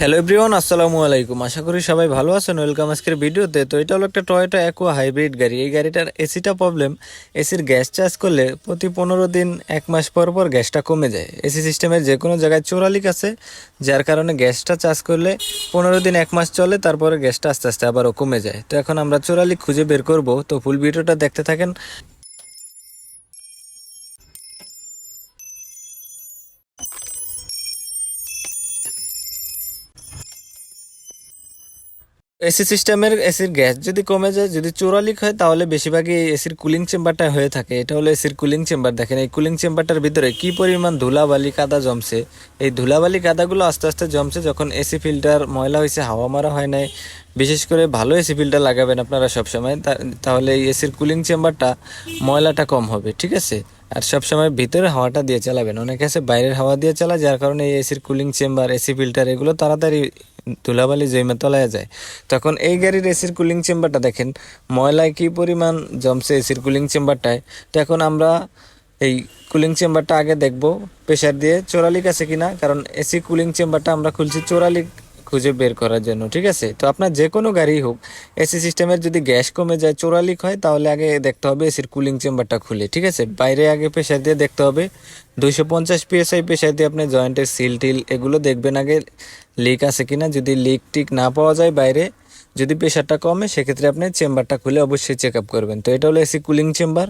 Hello everyone আসসালামু আলাইকুম আশা করি সবাই ভালো আছেন। ওয়েলকাম আজকের ভিডিওতে। তো এটা হলো একটা টয়োটা অ্যাকোয়া হাইব্রিড গাড়ি। এই গাড়িটার এসিটা প্রবলেম এসির গ্যাস চার্জ করলে প্রতি পনেরো দিন এক মাস পর পর গ্যাসটা কমে যায়। এসি সিস্টেমের যে কোনো জায়গায় চোরালিক আছে, যার কারণে গ্যাসটা চার্জ করলে পনেরো দিন এক মাস চলে, তারপরে গ্যাসটা আস্তে আস্তে আবারও কমে যায়। তো এখন আমরা চোরালিক খুঁজে বের করব। তো ফুল ভিডিওটা দেখতে থাকেন। এসি সিস্টেমের এসির গ্যাস যদি কমে যায়, যদি চোরালিক হয়, তাহলে বেশিরভাগই এই এসির কুলিং চেম্বারটা হয়ে থাকে। এটা হলো এসির কুলিং চেম্বার দেখেন, এই কুলিং চেম্বারটার ভিতরে কি পরিমাণ ধুলাবালি কাদা জমছে? এই ধুলাবালি কাদাগুলো আস্তে আস্তে জমছে যখন এসি ফিল্টার ময়লা হয়েছে, হাওয়া মারা হয় নাই। বিশেষ করে ভালো এসি ফিল্টার লাগাবেন আপনারা সবসময়। তাহলে এই এসির কুলিং চেম্বারটা ময়লাটা কম হবে, ঠিক আছে? আর সবসময় ভিতরে হাওয়াটা দিয়ে চালাবেন। অনেকে আছে বাইরের হাওয়া দিয়ে চালায়, যার কারণে এই এসির কুলিং চেম্বার এসি ফিল্টার এগুলো তাড়াতাড়ি ধুলাবালি জমে তলায় যায়। তখন এই গাড়ির এসির কুলিং চেম্বারটা দেখেন ময়লায় কি পরিমাণ জমছে এসির কুলিং চেম্বারটায় তো এখন আমরা এই কুলিং চেম্বারটা আগে দেখব প্রেশার দিয়ে চোরালিক আছে কিনা, কারণ এসি কুলিং চেম্বারটা আমরা খুলছি চোরালিক খুঁজে বের করার জন্য, ঠিক আছে? তো আপনার যে কোনো গাড়ি হোক, এসি সিস্টেমের যদি গ্যাস কমে যায়, চোরালিক হয়, তাহলে আগে দেখতে হবে এসির কুলিং চেম্বারটা খুলে, ঠিক আছে? বাইরে আগে প্রেশার দিয়ে দেখতে হবে। দুইশো পঞ্চাশ পিএসআই প্রেশার দিয়ে আপনি জয়েন্টের সিল, টিল, এগুলো দেখবেন আগে লিক আছে কিনা। যদি লিক টিক না পাওয়া যায় বাইরে যদি প্রেশারটা কমে, সেক্ষেত্রে আপনি চেম্বারটা খুলে অবশ্যই চেক আপ করবেন। তো এটা হলো এসি কুলিং চেম্বার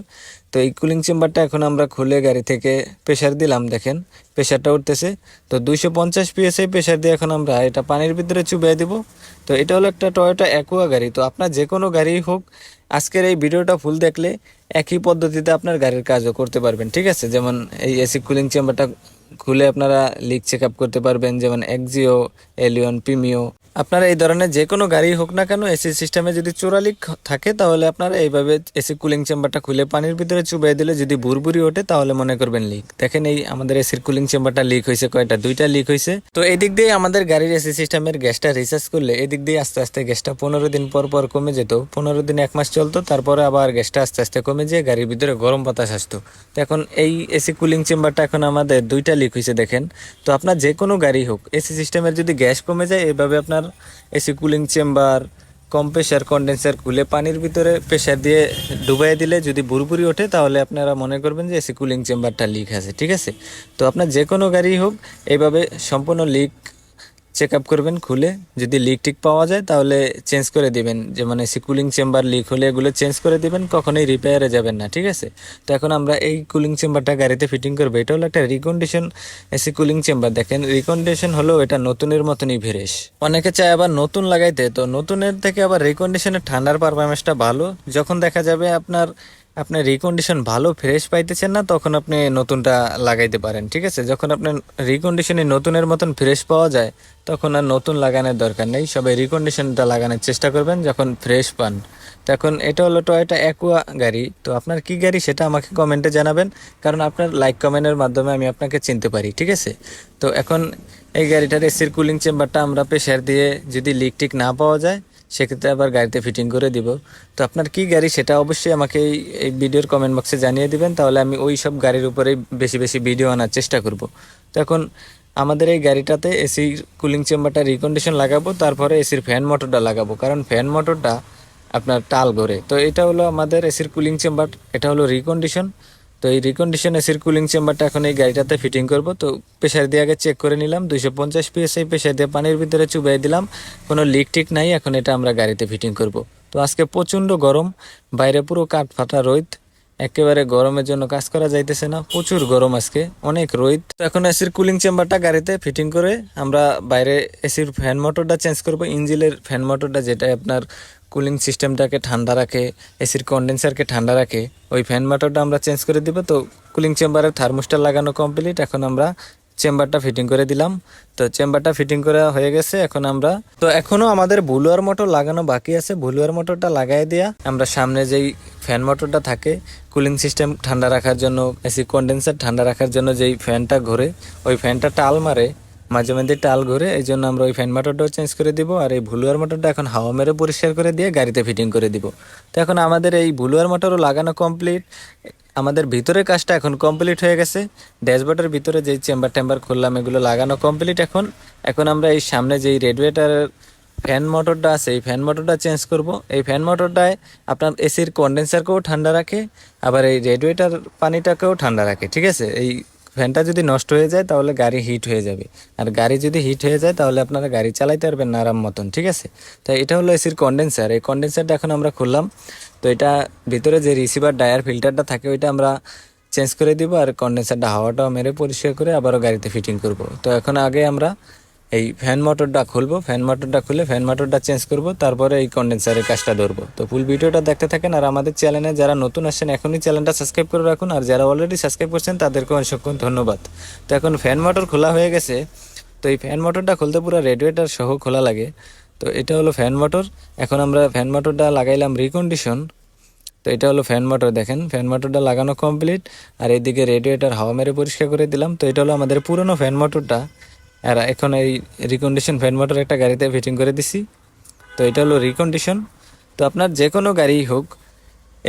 তো এই কুলিং চেম্বারটা এখন আমরা খুলে গাড়ি থেকে প্রেশার দিলাম, দেখেন। প্রেশারটা উঠতেছে। তো দুইশো পঞ্চাশ পিএসআই প্রেশার দিয়ে এখন আমরা এটা পানির ভিতরে চুবিয়ে দিব। তো এটা হলো একটা টয়োটা অ্যাকোয়া গাড়ি। তো আপনার যে কোনো গাড়ি হোক, আজকের এই ভিডিওটা ফুল দেখলে একই পদ্ধতিতে আপনার গাড়ির কাজও করতে পারবেন, ঠিক আছে? যেমন এই এসি কুলিং চেম্বারটা খুলে আপনারা লিক চেক আপ করতে পারবেন, যেমন এক্সিও এলিয়ন প্রিমিও আপনারা এই ধরনের যে কোনো গাড়ি হোক না কেন এসি সিস্টেমে যদি চোরালিক থাকে, তাহলে আপনারা এইভাবে এসি কুলিং চেম্বারটা খুলে পানির ভিতরে চুবিয়ে দিলে যদি বুরবুরি ওঠে, তাহলে মনে করবেন লিক দেখেন এই আমাদের এসির কুলিং চেম্বারটা লিক হয়েছে, কয়টা? দুইটা লিক হয়েছে। তো এই দিক দিয়ে আমাদের গাড়ির এসি সিস্টেমের গ্যাসটা রিচার্জ করলে এদিক দিয়ে আস্তে আস্তে গ্যাসটা পনেরো দিন পর পর কমে যেত। পনেরো দিন এক মাস চলতো, তারপরে আবার গ্যাসটা আস্তে আস্তে কমে যেয়ে গাড়ির ভিতরে গরম বাতাস আসতো। তো এখন এই এসি কুলিং চেম্বারটা এখন আমাদের দুইটা লিক হয়েছে, দেখেন। তো আপনার যে কোনো গাড়ি হোক, এসি সিস্টেমের যদি গ্যাস কমে যায়, এভাবে আপনার এসি কুলিং চেম্বার কম প্রেশার কন্ডেন্সার খুলে পানির ভিতরে প্রেশার দিয়ে ডুবাই দিলে যদি বুরবুরি ওঠে, তাহলে আপনারা মনে করবেন যে এসি কুলিং চেম্বারটা লিক আছে, ঠিক আছে? তো আপনার যে কোনো গাড়ি হোক, এইভাবে সম্পূর্ণ লিক চেক আপ করবেন, খুলে যদি লিক টিক পাওয়া যায় তাহলে চেঞ্জ করে দিবেন। যেমন এসি কুলিং চেম্বার লিক হলে এগুলো চেঞ্জ করে দিবেন, কখনোই রিপেয়ারে যাবেন না, ঠিক আছে? তো এখন আমরা এই কুলিং চেম্বারটা গাড়িতে ফিটিং করব। এটা হলো একটা রিকন্ডিশন এসি কুলিং চেম্বার দেখেন রিকন্ডিশন হলো এটা নতুনের মতনই ভেরেস অনেকে চায় আবার নতুন লাগাইতে, তো নতুনের থেকে আবার রিকন্ডিশনের ঠান্ডার পারফরমেন্সটা ভালো। যখন দেখা যাবে আপনার আপনি রিকন্ডিশন ভালো ফ্রেশ পাইতেছেন না, তখন আপনি নতুনটা লাগাইতে পারেন, ঠিক আছে? যখন আপনার রিকন্ডিশনে নতুনের মতন ফ্রেশ পাওয়া যায়, তখন আর নতুন লাগানোর দরকার নেই। সবাই রিকন্ডিশনটা লাগানোর চেষ্টা করবেন যখন ফ্রেশ পান। তখন এটা হলো টয়টা অ্যাকুয়া গাড়ি। তো আপনার কি গাড়ি সেটা আমাকে কমেন্টে জানাবেন, কারণ আপনার লাইক কমেন্টের মাধ্যমে আমি আপনাকে চিনতে পারি, ঠিক আছে? তো এখন এই গাড়িটার এসির কুলিং চেম্বারটা আমরা প্রেশার দিয়ে যদি লিক টিক না পাওয়া যায় সেক্ষেত্রে আবার গাড়িতে ফিটিং করে দিব। তো আপনার কি গাড়ি সেটা অবশ্যই আমাকে এই ভিডিওর কমেন্ট বক্সে জানিয়ে দিবেন, তাহলে আমি ওই সব গাড়ির উপরেই বেশি বেশি ভিডিও আনার চেষ্টা করব। তো এখন আমাদের এই গাড়িটাতে এসি কুলিং চেম্বারটা রিকন্ডিশন লাগাবো, তারপরে এসির ফ্যান মোটরটা লাগাবো, কারণ ফ্যান মোটরটা আপনার টাল ঘরে তো এটা হলো আমাদের এসির কুলিং চেম্বার এটা হলো রিকন্ডিশন তো এই রিকন্ডিশন এসির কুলিং চেম্বারটা এখন এই গাড়িটাতে ফিটিং করব। তো প্রেশার দিয়ে আগে চেক করে নিলাম, দুইশো পঞ্চাশ পিএসআই প্রেশার দিয়ে পানির ভিতরে চুবাই দিলাম, কোনো লিক টিক নাই, এখন এটা আমরা গাড়িতে ফিটিং করব। তো আজকে প্রচণ্ড গরম, বাইরে পুরো কাঠ ফাটা রোদ, একেবারে গরমের জন্য কাজ করা যাইতেছে না, প্রচুর গরম আজকে, অনেক রোদ। এখন এসির কুলিং চেম্বারটা গাড়িতে ফিটিং করে আমরা বাইরে এসির ফ্যান মোটরটা চেঞ্জ করব ইঞ্জিনের ফ্যান মোটরটা যেটা আপনার কুলিং সিস্টেমটাকে ঠান্ডা রাখে এসির কন্ডেন্সারকে ঠান্ডা রাখে, ওই ফ্যান মোটরটা আমরা চেঞ্জ করে দিব। তো কুলিং চেম্বারের থার্মোস্টার লাগানো কমপ্লিট এখন আমরা চেম্বারটা ফিটিং করে দিলাম। তো চেম্বারটা ফিটিং করা হয়ে গেছে, এখন আমরা তো এখনও আমাদের ভুলুয়ার মোটর লাগানো বাকি আছে। ভুলুয়ার মোটরটা লাগাই দিয়া। আমরা সামনে যেই ফ্যান মোটরটা থাকে কুলিং সিস্টেম ঠান্ডা রাখার জন্য এসি কন্ডেন্সার ঠান্ডা রাখার জন্য যেই ফ্যানটা ঘোরে, ওই ফ্যানটা টাল মারে। মাঝে মধ্যে টাল ঘুরে এই জন্য আমরা ওই ফ্যান মোটরটাও চেঞ্জ করে দিব আর এই ভুলুয়ার মোটরটা এখন হাওয়া মেরে পরিষ্কার করে দিয়ে গাড়িতে ফিটিং করে দিব। তো এখন আমাদের এই ভুলুয়ার মোটরও লাগানো কমপ্লিট আমাদের ভিতরের কাজটা এখন কমপ্লিট হয়ে গেছে। ড্যাশবোর্ডের ভিতরে যেই চেম্বার টেম্বার খুললাম, এগুলো লাগানো কমপ্লিট এখন। এখন আমরা এই সামনে যেই রেডিয়েটার ফ্যান মোটরটা আছে, এই ফ্যান মোটরটা চেঞ্জ করব। এই ফ্যান মোটরটায় আপনার এসির কন্ডেন্সারকেও ঠান্ডা রাখে, আবার এই রেডিয়েটার পানিটাকেও ঠান্ডা রাখে, ঠিক আছে? এই ফ্যানটা যদি নষ্ট হয়ে যায়, তাহলে গাড়ি হিট হয়ে যাবে। আর গাড়ি যদি হিট হয়ে যায়, তাহলে আপনারা গাড়ি চালাইতে পারবেন না আরাম মতন, ঠিক আছে? তাই এটা হলো এসির কন্ডেন্সার এই কন্ডেন্সারটা এখন আমরা খুললাম। তো এটা ভিতরে যে রিসিভার ডায়ার ফিল্টারটা থাকে, ওইটা আমরা চেঞ্জ করে দিব, আর কন্ডেন্সারটা হাওয়াটাও মেরে পরিষ্কার করে আবারও গাড়িতে ফিটিং করব। তো এখন আগে আমরা এই ফ্যান মোটরটা খুলবো ফ্যান মোটরটা খুলে ফ্যান মোটরটা চেঞ্জ করব, তারপরে এই কন্ডেন্সারের কাজটা ধরবো। তো ফুল ভিডিওটা দেখতে থাকেন আর আমাদের চ্যানেলে যারা নতুন আসছেন, এখনই চ্যানেলটা সাবস্ক্রাইব করে রাখুন আর যারা অলরেডি সাবস্ক্রাইব করছেন তাদেরকে অসংখ্য ধন্যবাদ। তো এখন ফ্যান মোটর খোলা হয়ে গেছে, তো এই ফ্যান মোটরটা খুলতে পুরো রেডিয়েটার সহ খোলা লাগে। তো এটা হলো ফ্যান মোটর এখন আমরা ফ্যান মোটরটা লাগাইলাম রিকন্ডিশন তো এটা হলো ফ্যান মোটর দেখেন ফ্যান মোটরটা লাগানো কমপ্লিট আর এইদিকে রেডিয়েটার হাওয়া মেরে পরিষ্কার করে দিলাম। তো এটা হলো আমাদের পুরনো ফ্যান মোটরটা আর এখন এই রিকন্ডিশন ফ্যান মোটর একটা গাড়িতে ফিটিং করে দিছি। তো এটা হলো রিকন্ডিশন তো আপনার যে কোনো গাড়ি হোক,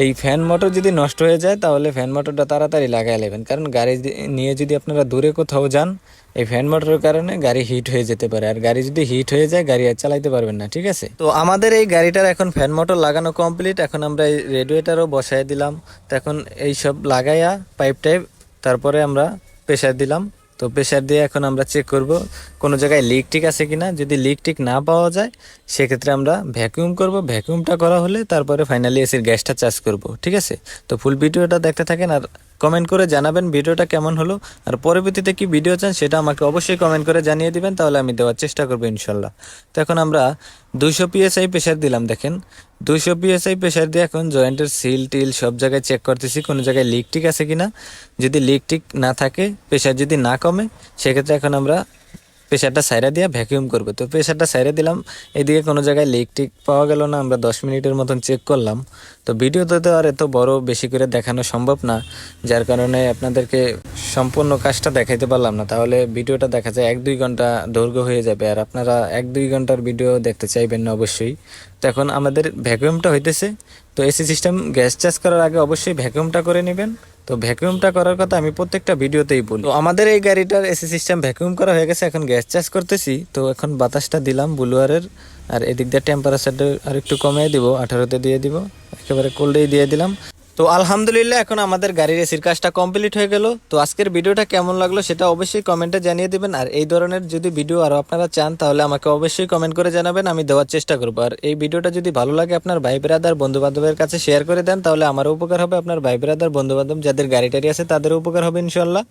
এই ফ্যান মোটর যদি নষ্ট হয়ে যায়, তাহলে ফ্যান মোটরটা তাড়াতাড়ি লাগাই নেবেন। কারণ গাড়ি নিয়ে যদি আপনারা দূরে কোথাও যান, এই ফ্যান মোটরের কারণে গাড়ি হিট হয়ে যেতে পারে। আর গাড়ি যদি হিট হয়ে যায়, গাড়ি আর চালাইতে পারবেন না, ঠিক আছে? তো আমাদের এই গাড়িটার এখন ফ্যান মোটর লাগানো কমপ্লিট এখন আমরা এই রেডিয়েটারও বসাই দিলাম। তো এখন এইসব লাগাইয়া পাইপ টাইপ তারপরে আমরা প্রেশার দিলাম। তো প্রেশার দিয়ে এখন আমরা চেক করব কোনো জায়গায় লিক টিক আছে কিনা। যদি লিক টিক না পাওয়া যায়, সেক্ষেত্রে আমরা ভ্যাকুয়াম করব। ভ্যাকুয়ামটা করা হলে তারপরে ফাইনালি এসির গ্যাসটা চার্জ করব, ঠিক আছে? তো ফুল ভিডিওটা দেখতে থাকেন আর কমেন্ট করে জানাবেন ভিডিওটা কেমন হলো। আর পরবর্তীতে কি ভিডিও চান সেটা আমাকে অবশ্যই কমেন্ট করে জানিয়ে দিবেন, তাহলে আমি দেওয়ার চেষ্টা করব ইনশাল্লাহ। তো এখন আমরা দুশো পিএসআই প্রেশার দিলাম, দেখেন। দুশো পিএসআই প্রেশার দিয়ে এখন জয়েন্টের সিল, টিল সব জায়গায় চেক করতেছি, কোনো জায়গায় লিক টিক আছে কিনা। যদি লিক টিক না থাকে প্রেশার যদি না কমে, সেক্ষেত্রে এখন আমরা প্রেশারটা সাইরা দিয়ে ভ্যাকিউম করবে। তো প্রেশারটা সাইরা দিলাম, এদিকে কোনো জায়গায় লিক টিক পাওয়া গেল না, আমরা দশ মিনিটের মতন চেক করলাম। তো ভিডিওতে তো আর এত বড় বেশি করে দেখানো সম্ভব না, যার কারণে আপনাদেরকে সম্পূর্ণ কাজটা দেখাইতে পারলাম না। তাহলে ভিডিওটা দেখা যায় এক দুই ঘণ্টা দৈর্ঘ্য হয়ে যাবে, আর আপনারা এক দুই ঘণ্টার ভিডিও দেখতে চাইবেন না অবশ্যই। তো এখন আমাদের ভ্যাকুয়ামটা হইতেছে। তো এসি সিস্টেম গ্যাস চার্জ করার আগে অবশ্যই ভ্যাকুয়ামটা করে নেবেন। তো ভ্যাকুয়ামটা করার কথা আমি প্রত্যেকটা ভিডিওতেই বলি। তো আমাদের এই গাড়িটার এসি সিস্টেম ভ্যাকুয়াম করা হয়ে গেছে, এখন গ্যাস চার্জ করতেছি। তো এখন বাতাসটা দিলাম বুলুয়ারের, আর এদিক দিয়ে টেম্পারেচারটা আর একটু কমিয়ে দিব, আঠারোতে দিয়ে দিব, একেবারে কোল্ডেই দিয়ে দিলাম। তো আলহামদুলিল্লাহ, এখন আমাদের গাড়ির এসির কাজটা কমপ্লিট হয়ে গেল। তো আজকের ভিডিওটা কেমন লাগল সেটা অবশ্যই কমেন্টে জানিয়ে দেবেন। আর এই ধরনের যদি ভিডিও আরও আপনারা চান, তাহলে আমাকে অবশ্যই কমেন্ট করে জানাবেন, আমি দেওয়ার চেষ্টা করব। আর এই ভিডিওটা যদি ভালো লাগে আপনার ভাই ব্রাদার বন্ধু বান্ধবের কাছে শেয়ার করে দেন, তাহলে আমারও উপকার হবে। আপনার ভাই ব্রাদার বন্ধু বান্ধব যাদের গাড়ি টাড়ি আছে, তাদেরও উপকার হবে ইনশাল্লাহ